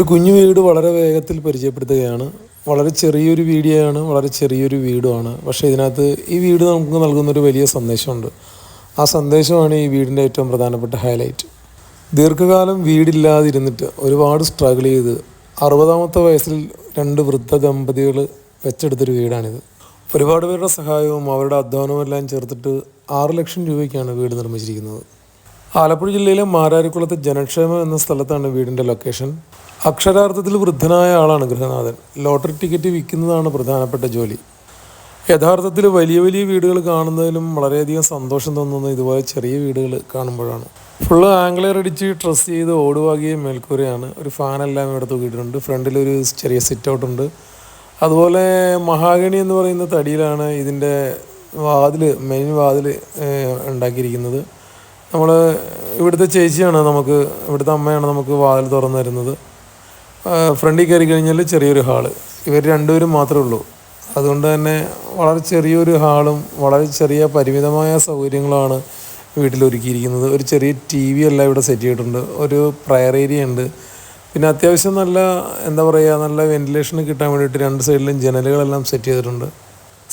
ഒരു കുഞ്ഞു വീട് വളരെ വേഗത്തിൽ പരിചയപ്പെടുത്തുകയാണ്. വളരെ ചെറിയൊരു വീഡിയോ ആണ് വളരെ ചെറിയൊരു വീടുമാണ്. പക്ഷേ ഇതിനകത്ത് ഈ വീട് നമുക്ക് നൽകുന്നൊരു വലിയ സന്ദേശമുണ്ട്. ആ സന്ദേശമാണ് ഈ വീടിന്റെ ഏറ്റവും പ്രധാനപ്പെട്ട ഹൈലൈറ്റ് ദീർഘകാലം വീടില്ലാതിരുന്നിട്ട് ഒരുപാട് സ്ട്രഗിൾ ചെയ്ത് അറുപതാമത്തെ വയസ്സിൽ രണ്ട് വൃദ്ധ ദമ്പതികൾ വെച്ചെടുത്തൊരു വീടാണിത്. ഒരുപാട് പേരുടെ സഹായവും അവരുടെ അധ്വാനവും എല്ലാം ചേർത്തിട്ട് ആറ് ലക്ഷം രൂപയ്ക്കാണ് വീട് നിർമ്മിച്ചിരിക്കുന്നത്. ആലപ്പുഴ ജില്ലയിലെ മാരാരിക്കുളത്ത് ജനക്ഷേമം എന്ന സ്ഥലത്താണ് വീടിന്റെ ലൊക്കേഷൻ അക്ഷരാർത്ഥത്തിൽ വൃദ്ധനായ ആളാണ് ഗൃഹനാഥൻ. ലോട്ടറി ടിക്കറ്റ് വിൽക്കുന്നതാണ് പ്രധാനപ്പെട്ട ജോലി. യഥാർത്ഥത്തിൽ വലിയ വലിയ വീടുകൾ കാണുന്നതിലും വളരെയധികം സന്തോഷം തോന്നുന്ന ഇതുപോലെ ചെറിയ വീടുകൾ കാണുമ്പോഴാണ്. ഫുള്ള് ആംഗ്ലർ അടിച്ച് ഡ്രസ് ചെയ്ത് ഓടുവാകിയ മേൽക്കൂരയാണ്. ഒരു ഫാനെല്ലാം ഇവിടെ തൂക്കിയിട്ടുണ്ട്. ഫ്രണ്ടിലൊരു ചെറിയ സിറ്റ് ഔട്ട് ഉണ്ട്. അതുപോലെ മഹാഗണി എന്ന് പറയുന്ന തടിയിലാണ് ഇതിന്റെ വാതിൽ മെയിൻ വാതിൽ ഉണ്ടാക്കിയിരിക്കുന്നത്. നമ്മൾ ഇവിടുത്തെ ചേച്ചിയാണ് നമുക്ക് ഇവിടുത്തെ അമ്മയാണ് നമുക്ക് വാതിൽ തുറന്നു തരുന്നത്. ഫ്രണ്ടിൽ കയറി കഴിഞ്ഞാൽ ചെറിയൊരു ഹാൾ. ഇവർ രണ്ടുപേരും മാത്രമേ ഉള്ളൂ. അതുകൊണ്ട് തന്നെ വളരെ ചെറിയൊരു ഹാളും വളരെ ചെറിയ പരിമിതമായ സൗകര്യങ്ങളാണ് വീട്ടിൽ ഒരുക്കിയിരിക്കുന്നത്. ഒരു ചെറിയ ടി വി എല്ലാം ഇവിടെ സെറ്റ് ചെയ്തിട്ടുണ്ട്. ഒരു പ്രയർ ഏരിയ ഉണ്ട്. പിന്നെ അത്യാവശ്യം നല്ല എന്താ പറയുക നല്ല വെന്റിലേഷൻ കിട്ടാൻ വേണ്ടിയിട്ട് രണ്ട് സൈഡിലും ജനലുകളെല്ലാം സെറ്റ് ചെയ്തിട്ടുണ്ട്.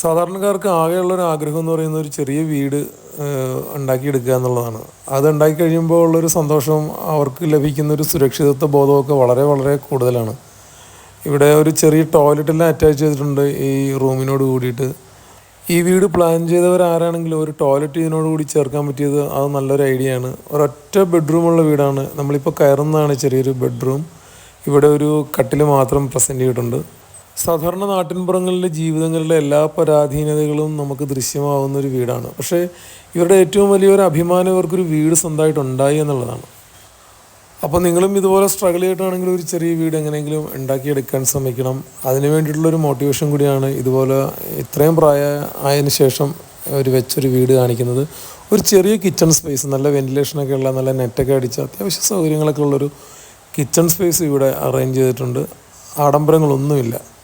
സാധാരണക്കാർക്ക് ആകെയുള്ള ഒരു ആഗ്രഹം എന്ന് പറയുന്ന ഒരു ചെറിയ വീട് ഉണ്ടാക്കിയെടുക്കുക എന്നുള്ളതാണ്. അത് ഉണ്ടാക്കി കഴിയുമ്പോൾ ഉള്ളൊരു സന്തോഷവും അവർക്ക് ലഭിക്കുന്ന ഒരു സുരക്ഷിതത്വ ബോധമൊക്കെ വളരെ വളരെ കൂടുതലാണ്. ഇവിടെ ഒരു ചെറിയ ടോയ്ലറ്റെല്ലാം അറ്റാച്ച് ചെയ്തിട്ടുണ്ട് ഈ റൂമിനോട് കൂടിയിട്ട്. ഈ വീട് പ്ലാൻ ചെയ്തവരാരാണെങ്കിലും ഒരു ടോയ്ലറ്റ് ഇതിനോട് കൂടി ചേർക്കാൻ പറ്റിയത് അത് നല്ലൊരു ഐഡിയ ആണ്. ഒരൊറ്റ ബെഡ്റൂമുള്ള വീടാണ്. നമ്മളിപ്പോൾ കയറുന്നതാണ് ചെറിയൊരു ബെഡ്റൂം ഇവിടെ ഒരു കട്ടിൽ മാത്രം പ്രസന്റ് ചെയ്തിട്ടുണ്ട്. സാധാരണ നാട്ടിൻപുറങ്ങളിലെ ജീവിതങ്ങളിലെ എല്ലാ പരാധീനതകളും നമുക്ക് ദൃശ്യമാവുന്ന ഒരു വീടാണ്. പക്ഷേ ഇവരുടെ ഏറ്റവും വലിയൊരു അഭിമാനം ഇവർക്കൊരു വീട് സ്വന്തമായിട്ട് ഉണ്ടായി എന്നുള്ളതാണ്. അപ്പോൾ നിങ്ങളും ഇതുപോലെ സ്ട്രഗിൾ ചെയ്തിട്ടാണെങ്കിലും ഒരു ചെറിയ വീട് എങ്ങനെയെങ്കിലും ഉണ്ടാക്കിയെടുക്കാൻ ശ്രമിക്കണം. അതിന് വേണ്ടിയിട്ടുള്ളൊരു മോട്ടിവേഷൻ കൂടിയാണ് ഇതുപോലെ ഇത്രയും പ്രായ ആയതിനു ശേഷം ഒരു വെച്ചൊരു വീട് കാണിക്കുന്നത്. ഒരു ചെറിയ കിച്ചൺ സ്പേസ് നല്ല വെന്റിലേഷനൊക്കെ ഉള്ള നല്ല നെറ്റൊക്കെ അടിച്ച് അത്യാവശ്യ സൗകര്യങ്ങളൊക്കെ ഉള്ളൊരു കിച്ചൺ സ്പേസ് ഇവിടെ അറേഞ്ച് ചെയ്തിട്ടുണ്ട്. ആഡംബരങ്ങളൊന്നുമില്ല.